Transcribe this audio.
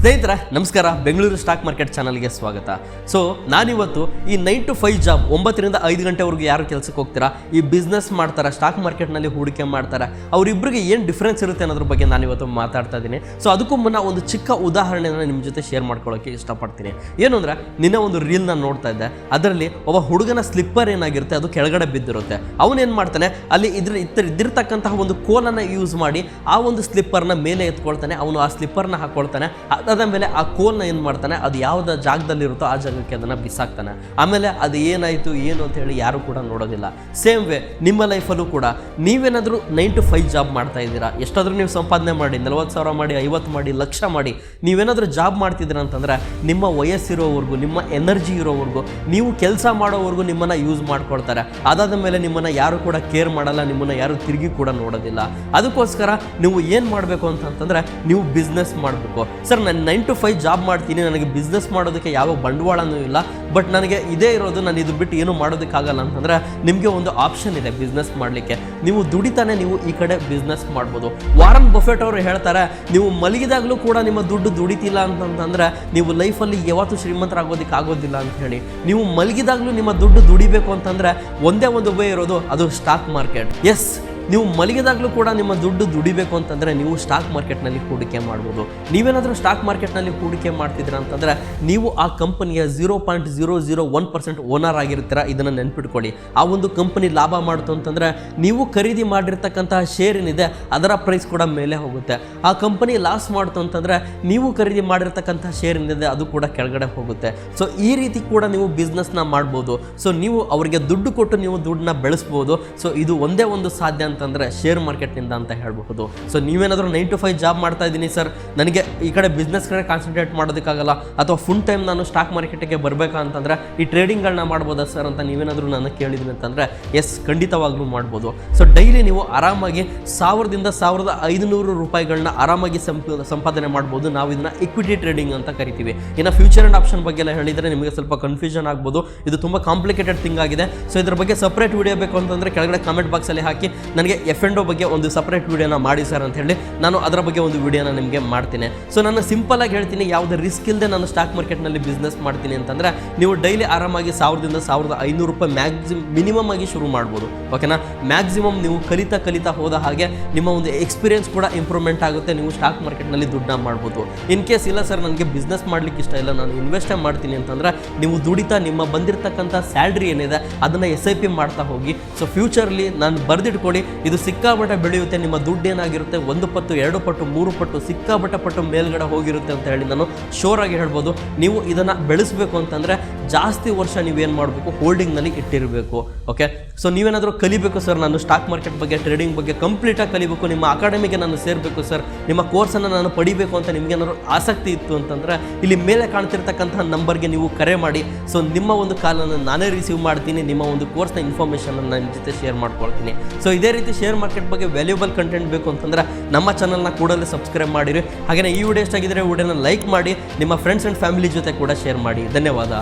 ಸ್ನೇಹಿತರ, ನಮಸ್ಕಾರ. Bengaluru stock market ಚಾನಲ್ಗೆ ಸ್ವಾಗತ. ಸೊ ನಾನಿವತ್ತು ಈ ನೈನ್ ಟು ಫೈವ್ ಜಾಬ್ ಒಂಬತ್ತರಿಂದ ಐದು ಗಂಟೆವರೆಗೂ ಯಾರು ಕೆಲಸಕ್ಕೆ ಹೋಗ್ತೀರಾ? ಈ ಬಿಸ್ನೆಸ್ ಮಾಡ್ತಾರೆ ಸ್ಟಾಕ್ ಮಾರ್ಕೆಟ್ನಲ್ಲಿ ಹೂಡಿಕೆ ಮಾಡ್ತಾರೆ. ಅವರಿಬ್ಬರಿಗೆ ಏನು ಡಿಫ್ರೆನ್ಸ್ ಇರುತ್ತೆ ಅನ್ನೋದ್ರ ಬಗ್ಗೆ ನಾನಿವತ್ತು ಮಾತಾಡ್ತಾ ಇದ್ದೀನಿ. ಸೊ ಅದಕ್ಕೂ ಮುನ್ನ ಒಂದು ಚಿಕ್ಕ ಉದಾಹರಣೆನ ನಿಮ್ಮ ಜೊತೆ ಶೇರ್ ಮಾಡ್ಕೊಳ್ಳೋಕೆ ಇಷ್ಟಪಡ್ತೀನಿ. ಏನು ಅಂದರೆ, ನಿನ್ನೆ ಒಂದು ರೀಲ್ ನಾನು ನೋಡ್ತಾ ಇದ್ದೆ. ಅದರಲ್ಲಿ ಒಬ್ಬ ಹುಡುಗನ ಸ್ಲಿಪ್ಪರ್ ಏನಾಗಿರುತ್ತೆ? ಅದು ಕೆಳಗಡೆ ಬಿದ್ದಿರುತ್ತೆ. ಅವನೇನು ಮಾಡ್ತಾನೆ? ಅಲ್ಲಿ ಇದ್ರ ಇದ್ದಿರ್ತಕ್ಕಂತಹ ಒಂದು ಕೋಲನ್ನು ಯೂಸ್ ಮಾಡಿ ಆ ಒಂದು ಸ್ಲಿಪ್ಪರ್ನ ಮೇಲೆ ಎತ್ಕೊಳ್ತಾನೆ. ಅವನು ಆ ಸ್ಲಿಪ್ಪರ್ನ ಹಾಕೊಳ್ತಾನೆ. ಅದಾದ ಮೇಲೆ ಆ ಕೋಲ್ನ ಏನು ಮಾಡ್ತಾನೆ, ಅದು ಯಾವ್ದು ಜಾಗದಲ್ಲಿರುತ್ತೋ ಆ ಜಾಗಕ್ಕೆ ಅದನ್ನು ಬಿಸಾಕ್ತಾನೆ. ಆಮೇಲೆ ಅದು ಏನಾಯಿತು, ಏನು ಅಂತ ಹೇಳಿ ಯಾರು ಕೂಡ ನೋಡೋದಿಲ್ಲ. ಸೇಮ್ ವೇ, ನಿಮ್ಮ ಲೈಫಲ್ಲೂ ಕೂಡ ನೀವೇನಾದರೂ ನೈನ್ ಟು ಫೈವ್ ಜಾಬ್ ಮಾಡ್ತಾ ಇದ್ದೀರಾ? ಎಷ್ಟಾದರೂ ನೀವು ಸಂಪಾದನೆ ಮಾಡಿ, ನಲ್ವತ್ತು ಸಾವಿರ ಮಾಡಿ, ಐವತ್ತು ಮಾಡಿ, ಲಕ್ಷ ಮಾಡಿ, ನೀವೇನಾದರೂ ಜಾಬ್ ಮಾಡ್ತಿದ್ದೀರಾ ಅಂತಂದ್ರೆ, ನಿಮ್ಮ ವಯಸ್ಸಿರೋವರೆಗೂ, ನಿಮ್ಮ ಎನರ್ಜಿ ಇರೋವರೆಗೂ, ನೀವು ಕೆಲಸ ಮಾಡೋವರೆಗೂ ನಿಮ್ಮನ್ನು ಯೂಸ್ ಮಾಡ್ಕೊಳ್ತಾರೆ. ಅದಾದ ಮೇಲೆ ನಿಮ್ಮನ್ನು ಯಾರು ಕೂಡ ಕೇರ್ ಮಾಡಲ್ಲ, ನಿಮ್ಮನ್ನು ಯಾರು ತಿರುಗಿ ಕೂಡ ನೋಡೋದಿಲ್ಲ. ಅದಕ್ಕೋಸ್ಕರ ನೀವು ಏನು ಮಾಡಬೇಕು ಅಂತಂತಂದ್ರೆ ನೀವು ಬಿಸ್ನೆಸ್ ಮಾಡಬೇಕು. ಸರ್, ನಾನು ನೈನ್ ಟು ಫೈವ್ ಜಾಬ್ ಮಾಡ್ತೀನಿ, ನನಗೆ ಬಿಸ್ನೆಸ್ ಮಾಡೋದಕ್ಕೆ ಯಾವ ಬಂಡವಾಳನೂ ಇಲ್ಲ ಬಟ್ ನನಗೆ ಇದೇ ಇರೋದು, ನಾನು ಇದು ಬಿಟ್ಟು ಏನು ಮಾಡೋದಕ್ಕಾಗಲ್ಲ ಅಂತಂದ್ರೆ ನಿಮಗೆ ಒಂದು ಆಪ್ಷನ್ ಇದೆ ಬಿಸ್ನೆಸ್ ಮಾಡಲಿಕ್ಕೆ. ನೀವು ದುಡಿತಾನೆ ನೀವು ಈ ಕಡೆ ಬಿಸ್ನೆಸ್ ಮಾಡ್ಬೋದು. ವಾರನ್ ಬಫೆಟ್ ಅವರು ಹೇಳ್ತಾರೆ, ನೀವು ಮಲಗಿದಾಗಲೂ ಕೂಡ ನಿಮ್ಮ ದುಡ್ಡು ದುಡಿತಿಲ್ಲ ಅಂತಂತಂದರೆ ನೀವು ಲೈಫಲ್ಲಿ ಯಾವತ್ತೂ ಶ್ರೀಮಂತರಾಗೋದಕ್ಕೆ ಆಗೋದಿಲ್ಲ ಅಂತ ಹೇಳಿ. ನೀವು ಮಲಗಿದಾಗಲೂ ನಿಮ್ಮ ದುಡ್ಡು ದುಡಿಬೇಕು ಅಂತಂದ್ರೆ ಒಂದೇ ಒಂದು ವೇ ಇರೋದು, ಅದು ಸ್ಟಾಕ್ ಮಾರ್ಕೆಟ್ ಎಸ್ ನೀವು ಮಲಗಿದಾಗಲೂ ಕೂಡ ನಿಮ್ಮ ದುಡ್ಡು ದುಡಿಬೇಕು ಅಂತಂದರೆ ನೀವು ಸ್ಟಾಕ್ ಮಾರ್ಕೆಟ್ನಲ್ಲಿ ಹೂಡಿಕೆ ಮಾಡ್ಬೋದು. ನೀವೇನಾದರೂ ಸ್ಟಾಕ್ ಮಾರ್ಕೆಟ್ನಲ್ಲಿ ಹೂಡಿಕೆ ಮಾಡ್ತಿದ್ದೀರಾ ಅಂತಂದರೆ ನೀವು ಆ ಕಂಪನಿಯ zero point zero zero one percent owner ಆಗಿರ್ತೀರ, ಇದನ್ನು ನೆನ್ಪಿಟ್ಕೊಳ್ಳಿ. ಆ ಒಂದು ಕಂಪನಿ ಲಾಭ ಮಾಡ್ತು ಅಂತಂದರೆ ನೀವು ಖರೀದಿ ಮಾಡಿರ್ತಕ್ಕಂತಹ ಶೇರ್ ಏನಿದೆ, ಅದರ ಪ್ರೈಸ್ ಕೂಡ ಮೇಲೆ ಹೋಗುತ್ತೆ. ಆ ಕಂಪನಿ ಲಾಸ್ ಮಾಡ್ತು ಅಂತಂದರೆ ನೀವು ಖರೀದಿ ಮಾಡಿರ್ತಕ್ಕಂಥ ಶೇರ್ ಏನಿದೆ, ಅದು ಕೂಡ ಕೆಳಗಡೆ ಹೋಗುತ್ತೆ. ಸೊ ಈ ರೀತಿ ಕೂಡ ನೀವು ಬಿಸ್ನೆಸ್ನ ಮಾಡ್ಬೋದು. ಸೊ ನೀವು ಅವರಿಗೆ ದುಡ್ಡು ಕೊಟ್ಟು ನೀವು ದುಡ್ಡನ್ನ ಬೆಳೆಸ್ಬೋದು. ಸೊ ಇದು ಒಂದೇ ಒಂದು ಸಾಧ್ಯ ಅಂತಂದರೆ ಶೇರ್ ಮಾರ್ಕೆಟ್ನಿಂದ ಅಂತ ಹೇಳಬಹುದು. ಸೊ ನೀವೇನಾದರೂ ನೈನ್ ಟು ಫೈವ್ ಜಾಬ್ ಮಾಡ್ತಾ ಇದ್ದೀನಿ ಸರ್ ನನಗೆ ಈ ಕಡೆ ಬಿಸ್ನೆಸ್ ಕಡೆ ಕಾನ್ಸಂಟ್ರೇಟ್ ಮಾಡೋದಕ್ಕಾಗಲ್ಲ. ಅಥವಾ ಫುಲ್ ಟೈಮ್ ನಾನು ಸ್ಟಾಕ್ ಮಾರ್ಕೆಟಿಗೆ ಬರಬೇಕಾ ಅಂತಂದರೆ, ಈ ಟ್ರೇಡಿಂಗ್ಗಳನ್ನ ಮಾಡ್ಬೋದಾ ಸರ್ ಅಂತ ನೀವೇನಾದರೂ ನಾನು ಕೇಳಿದ್ದೀನಿ ಅಂತಂದರೆ ಎಸ್ ಖಂಡಿತವಾಗ್ಲೂ ಮಾಡ್ಬೋದು. ಸೊ ಡೈಲಿ ನೀವು ಆರಾಮಾಗಿ ಸಾವಿರದಿಂದ ಸಾವಿರದ ಐದುನೂರು ರೂಪಾಯಿಗಳನ್ನ ಆರಾಮಾಗಿ ಸಂಪ, ಸಂಪಾದನೆ ಮಾಡ್ಬೋದು. ನಾವು ಇದನ್ನ ಇಕ್ವಿಟಿ ಟ್ರೇಡಿಂಗ್ ಅಂತ ಕರಿತೀವಿ. ಇನ್ನು ಫ್ಯೂಚರ್ ಆ್ಯಂಡ್ ಆಪ್ಷನ್ ಬಗ್ಗೆ ಎಲ್ಲ ಹೇಳಿದರೆ ನಿಮಗೆ ಸ್ವಲ್ಪ ಕನ್ಫ್ಯೂಷನ್ ಆಗ್ಬೋದು. ಇದು ತುಂಬ ಕಾಂಪ್ಲಿಕೇಟೆಡ್ ಥಿಂಗ್ ಆಗಿದೆ. ಸೊ ಇದ್ರ ಬಗ್ಗೆ ಸಪ್ರೇಟ್ ವಿಡಿಯೋ ಬೇಕು ಅಂತಂದರೆ, ಕೆಳಗಡೆ ಕಾಮೆಂಟ್ ಬಾಕ್ಸಲ್ಲಿ ಹಾಕಿ. ನನಗೆ ಎಫ್ ಎಂಡೋ ಬಗ್ಗೆ ಒಂದು ಸಪ್ರೇಟ್ ವೀಡಿಯೋನ ಮಾಡಿ ಸರ್ ಅಂತ ಹೇಳಿ ನಾನು ಅದರ ಬಗ್ಗೆ ಒಂದು ವೀಡಿಯೋನ ನಿಮಗೆ ಮಾಡ್ತೀನಿ. ಸೊ ನಾನು ಸಿಂಪಲ್ ಆಗಿ ಹೇಳ್ತೀನಿ, ಯಾವುದೇ ರಿಸ್ಕ್ ಇಲ್ಲದೆ ನಾನು ಸ್ಟಾಕ್ ಮಾರ್ಕೆಟ್ನಲ್ಲಿ ಬಿಸ್ನೆಸ್ ಮಾಡ್ತೀನಿ ಅಂತಂದರೆ ನೀವು ಡೈಲಿ ಆರಾಮಾಗಿ ಸಾವಿರದಿಂದ ಸಾವಿರದ ಐನೂರು ರೂಪಾಯಿ ಮ್ಯಾಕ್ಸಿಮ್ ಮಿನಿಮಮ್ ಆಗಿ ಶುರು ಮಾಡ್ಬೋದು. ಓಕೆನಾ ಮ್ಯಾಕ್ಸಿಮಮ್ ನೀವು ಕಲಿತಾ ಕಲಿತಾ ಹೋದ ಹಾಗೆ ನಿಮ್ಮ ಒಂದು ಎಕ್ಸ್ಪೀರಿಯನ್ಸ್ ಕೂಡ ಇಂಪ್ರೂವ್ಮೆಂಟ್ ಆಗುತ್ತೆ, ನೀವು ಸ್ಟಾಕ್ ಮಾರ್ಕೆಟ್ನಲ್ಲಿ ದುಡ್ಡನ್ನ ಮಾಡ್ಬೋದು. ಇನ್ ಕೇಸ್ ಇಲ್ಲ ಸರ್ ನನಗೆ ಬಿಸ್ನೆಸ್ ಮಾಡ್ಲಿಕ್ಕೆ ಇಷ್ಟ ಇಲ್ಲ, ನಾನು ಇನ್ವೆಸ್ಟೇ ಮಾಡ್ತೀನಿ ಅಂತಂದ್ರೆ ನೀವು ದುಡಿತಾ, ನಿಮ್ಮ ಬಂದಿರತಕ್ಕಂಥ ಸ್ಯಾಲ್ರಿ ಏನಿದೆ, ಅದನ್ನು ಎಸ್ ಐ ಪಿ ಮಾಡ್ತಾ ಹೋಗಿ. ಸೊ ಫ್ಯೂಚರ್ಲಿ ನಾನು ಬರೆದಿಟ್ಕೊಳ್ಳಿ ಇದು ಸಿಕ್ಕಾಪಟ್ಟೆ ಬೆಳೆಯುತ್ತೆ, ನಿಮ್ಮ ದುಡ್ಡು ಏನಾಗಿರುತ್ತೆ? ಒಂದು ಪಟ್ಟು, ಎರಡು ಪಟ್ಟು, ಮೂರು ಪಟ್ಟು, ಸಿಕ್ಕಾಪಟ್ಟೆ ಪಟ್ಟು ಮೇಲ್ಗಡೆ ಹೋಗಿರುತ್ತೆ ಅಂತ ಹೇಳಿ ನಾನು ಶೋರ್ ಆಗಿ ಹೇಳ್ಬೋದು. ನೀವು ಇದನ್ನು ಬೆಳೆಸಬೇಕು ಅಂತಂದರೆ ಜಾಸ್ತಿ ವರ್ಷ ನೀವೇನು ಮಾಡಬೇಕು? ಹೋಲ್ಡಿಂಗ್ನಲ್ಲಿ ಇಟ್ಟಿರಬೇಕು ಓಕೆ ಸೊ ನೀವೇನಾದರೂ ಕಲಿಬೇಕು ಸರ್ ನಾನು ಸ್ಟಾಕ್ ಮಾರ್ಕೆಟ್ ಬಗ್ಗೆ ಟ್ರೇಡಿಂಗ್ ಬಗ್ಗೆ ಕಂಪ್ಲೀಟಾಗಿ ಕಲಿಬೇಕು, ನಿಮ್ಮ ಅಕಾಡೆಮಿಗೆ ನಾನು ಸೇರಬೇಕು ಸರ್ ನಿಮ್ಮ ಕೋರ್ಸನ್ನು ನಾನು ಪಡಿಬೇಕು ಅಂತ ನಿಮಗೇನಾದ್ರು ಆಸಕ್ತಿ ಇತ್ತು ಅಂತಂದರೆ, ಇಲ್ಲಿ ಮೇಲೆ ಕಾಣ್ತಿರ್ತಕ್ಕಂಥ ನಂಬರ್ಗೆ ನೀವು ಕರೆ ಮಾಡಿ. ಸೊ ನಿಮ್ಮ ಒಂದು ಕಾಲನ್ನು ನಾನೇ ರಿಸೀವ್ ಮಾಡ್ತೀನಿ, ನಿಮ್ಮ ಒಂದು ಕೋರ್ಸ್ನ ಇನ್ಫಾರ್ಮೇಷನ್ ನನ್ನ ಜೊತೆ ಶೇರ್ ಮಾಡ್ಕೊಳ್ತೀನಿ. ಸೊ ಇದೇ ರೀತಿ ಶೇರ್ ಮಾರ್ಕೆಟ್ ಬಗ್ಗೆ ವ್ಯಾಲ್ಯೂಬಲ್ ಕಂಟೆಂಟ್ ಬೇಕು ಅಂತಂದ್ರೆ, ನಮ್ಮ ಚಾನಲ್ನ ಕೂಡಲೇ ಸಬ್ಸ್ಕ್ರೈಬ್ ಮಾಡಿರಿ. ಹಾಗೆಯೇ ಈ ವಿಡಿಯೋ ಎಷ್ಟಾಗಿದ್ದರೆ ವಿಡಿಯೋನ ಲೈಕ್ ಮಾಡಿ, ನಿಮ್ಮ ಫ್ರೆಂಡ್ಸ್ ಆ್ಯಂಡ್ ಫ್ಯಾಮಿಲಿ ಜೊತೆ ಕೂಡ ಶೇರ್ ಮಾಡಿ. ಧನ್ಯವಾದ.